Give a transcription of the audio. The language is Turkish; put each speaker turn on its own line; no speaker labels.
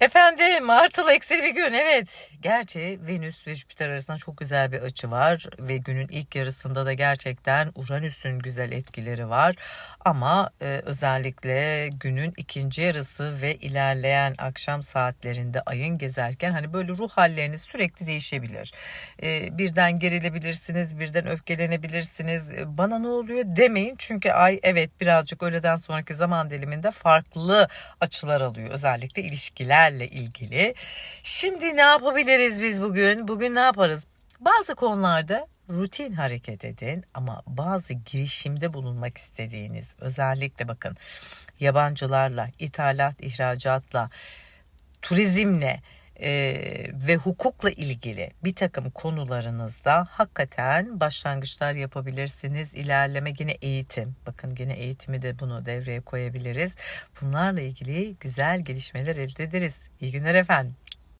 Efendim artılı eksi bir gün evet. Gerçi Venüs ve Jüpiter arasında çok güzel bir açı var ve günün ilk yarısında da gerçekten Uranüs'ün güzel etkileri var. Ama e, özellikle günün ikinci yarısı ve ilerleyen akşam saatlerinde ayın gezerken hani böyle ruh halleriniz sürekli değişebilir. E, birden gerilebilirsiniz, birden öfkelenebilirsiniz. E, Bana ne oluyor demeyin çünkü ay evet birazcık öğleden sonraki zaman diliminde farklı açılar alıyor. Özellikle ilişkilerle ilgili. Şimdi ne yapabiliriz biz bugün? Bugün ne yaparız? Bazı konularda rutin hareket edin ama bazı girişimde bulunmak istediğiniz özellikle bakın yabancılarla, ithalat, ihracatla, turizmle e, ve hukukla ilgili bir takım konularınızda hakikaten başlangıçlar yapabilirsiniz. İlerleme yine eğitim. Bakın yine eğitimi de bunu devreye koyabiliriz. Bunlarla ilgili güzel gelişmeler elde ederiz. İyi günler efendim.